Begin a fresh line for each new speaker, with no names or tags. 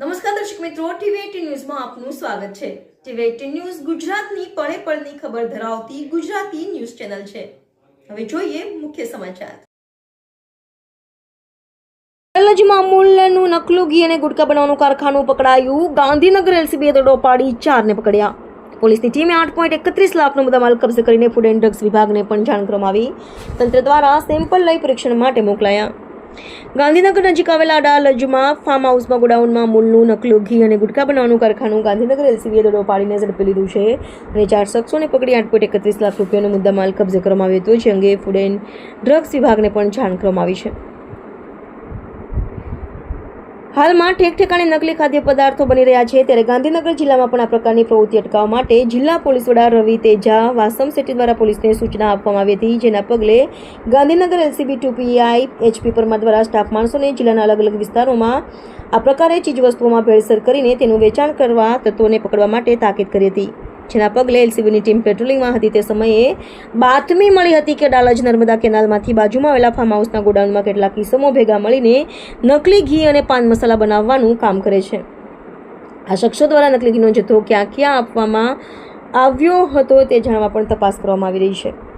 નમસ્કાર દર્શક મિત્રો ટીવી એટીન ન્યૂઝમાં આપનું સ્વાગત છે. ટીવી એટીન ન્યૂઝ ગુજરાતની પળે પળની ખબર ધરાવતી ગુજરાતી ન્યૂઝ ચેનલ છે. હવે જોઈએ મુખ્ય સમાચાર. અલજમાં અમૂલનું નકલું ઘી અને ગુટકા બનાવવાનું કારખાનું પકડાયું. ગાંધીનગર એલસીબીએ દડો પાડી, ચારને પકડ્યા. પોલીસની ટીમે આઠ પોઈન્ટ એકત્રીસ લાખનો મુદ્દામાલ કબજે કરીને ફૂડ એન્ડ ડ્રગ્સ વિભાગને પણ જાણ કરવામાં આવી તંત્ર દ્વારા સેમ્પલ લઈ પરીક્ષણ માટે મોકલાયા. ગાંધીનગર નજીક આવેલા અડાલજમાં ફાર્મ હાઉસમાં ગોડાઉનમાં મૂળનું નકલું ઘી અને ગુટકા બનાવવાનું કારખાનું ગાંધીનગર એલસીબીએ દડો પાડીને ઝડપી લીધું છે અને ચાર શખ્સોને પકડી આઠ પોઈન્ટ એકત્રીસ લાખ રૂપિયાનો મુદ્દામાલ કબજે કરવામાં આવ્યો હતો, જે અંગે ફૂડ એન્ડ ડ્રગ્સ વિભાગને પણ જાણ કરવામાં આવી છે. હાલમાં ઠેક ઠેકાણે નકલી ખાદ્ય પદાર્થો બની રહ્યા છે, ત્યારે ગાંધીનગર જિલ્લામાં પણ આ પ્રકારની પ્રવૃત્તિ અટકાવવા માટે જિલ્લા પોલીસ વડા રવિ તેજા, વાસમ સેટી દ્વારા પોલીસને સૂચના આપવામાં આવી હતી, જેના પગલે Gandhinagar L C B two P I, H P Parmar દ્વારા સ્ટાફ માણસોને જિલ્લાના અલગ અલગ વિસ્તારોમાં આ પ્રકારે ચીજવસ્તુઓમાં ભેળસેળ કરીને તેનું વેચાણ કરવા તત્વોને પકડવા માટે તાકીદ કરી હતી. જેના પગલે એલસીબીની ટીમ પેટ્રોલિંગમાં હતી તે સમયે બાતમી મળી હતી કે ડાલજ નર્મદા કેનાલમાંથી બાજુમાં આવેલા ફાર્મ હાઉસના ગોડાઉનમાં કેટલાક કિસ્સમો ભેગા મળીને નકલી ઘી અને પાન મસાલા બનાવવાનું કામ કરે છે. આ શખ્સો દ્વારા નકલી ઘીનો જથ્થો ક્યાં ક્યાં આપવામાં આવ્યો હતો તે જાણવા પણ તપાસ કરવામાં આવી રહી છે.